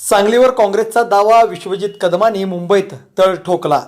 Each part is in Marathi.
सांगलीवर काँग्रेसचा दावा विश्वजित कदमांनी मुंबईत तळ ठोकला.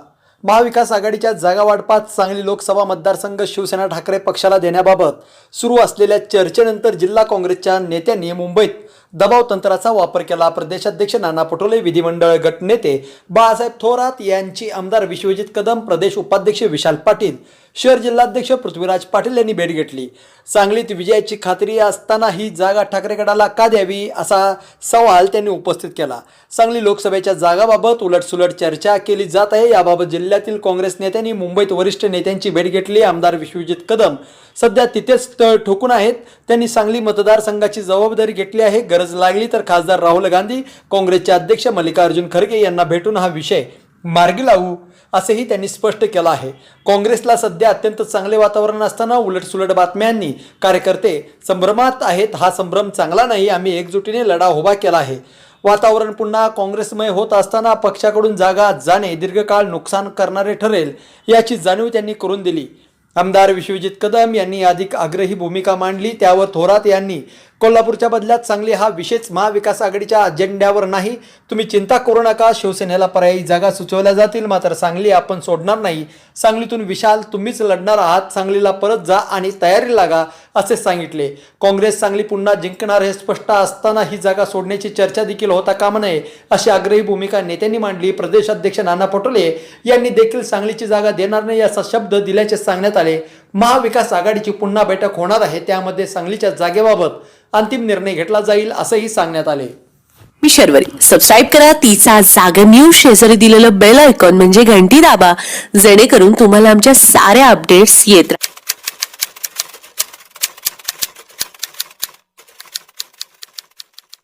महाविकास आघाडीच्या जागा वाटपात सांगली लोकसभा मतदारसंघ शिवसेना ठाकरे पक्षाला देण्याबाबत सुरू असलेल्या चर्चेनंतर जिल्हा काँग्रेसच्या नेत्यांनी मुंबईत दबाव तंत्राचा वापर केला. प्रदेशाध्यक्ष नाना पटोले विधिमंडळ गटनेते बाळासाहेब थोरात यांची आमदार विश्वजित कदम प्रदेश उपाध्यक्ष विशाल पाटील शहर जिल्हाध्यक्ष पृथ्वीराज पाटील यांनी भेट घेतली. सांगलीत विजयाची खात्री असताना ही जागा ठाकरे गटाला का द्यावी असा सवाल त्यांनी उपस्थित केला. सांगली लोकसभेच्या जागाबाबत उलटसुलट चर्चा केली जात आहे. याबाबत जिल्ह्यातील काँग्रेस नेत्यांनी मुंबईत वरिष्ठ नेत्यांची भेट घेतली. आमदार विश्वजित कदम सध्या तिथेच ठोकून आहेत. त्यांनी सांगली मतदारसंघाची जबाबदारी घेतली आहे. गरज लागली तर खासदार राहुल गांधी काँग्रेसचे अध्यक्ष मल्लिकार्जुन खरगे यांना भेटून हा विषय मार्गी लावू असेही त्यांनी स्पष्ट केलं आहे. काँग्रेसला सध्या अत्यंत चांगले वातावरण असताना उलटसुलट बातम्यांनी कार्यकर्ते संभ्रमात आहेत. हा संभ्रम चांगला नाही आम्ही एकजुटीने लढा उभा केला आहे. वातावरण पुन्हा काँग्रेसमय होत असताना पक्षाकडून जागा जाणे दीर्घकाळ नुकसान करणारे ठरेल याची जाणीव त्यांनी करून दिली. आमदार विश्वजित कदम यांनी अधिक आग्रही भूमिका मांडली त्यावर थोरात यांनी कोल्हापूरच्या बदल्यात सांगली हा विशेष महाविकास आघाडीच्या अजेंड्यावर नाही. तुम्ही चिंता करू नका शिवसेनेला पर्यायी जागा सुचवल्या जातील मात्र सांगली आपण सोडणार नाही. सांगलीतून विशाल तुम्हीच लढणार आहात सांगलीला परत जा आणि तयारी लागा. असे सांगितले. काँग्रेस सांगली पुन्हा जिंकणार हे स्पष्ट असताना ही जागा सोडण्याची चर्चा देखील होता कामा नये अशी आग्रही भूमिका नेत्यांनी मांडली. प्रदेशाध्यक्ष नाना पटोले यांनी देखील सांगलीची जागा देणार नाही असा शब्द दिल्याचे सांगण्यात आले. महाविकास आघाडीची पुन्हा बैठक होणार आहे त्यामध्ये सांगलीच्या जागेबाबत अंतिम निर्णय घेतला जाईल असंही सांगण्यात आले. मी शर्वरी. सबस्क्राईब करा तिचा जागर न्यूज शेजारी दिलेलं बेल आयकॉन म्हणजे घंटी दाबा. जेणेकरून तुम्हाला आमच्या साऱ्या अपडेट्स येत राहतील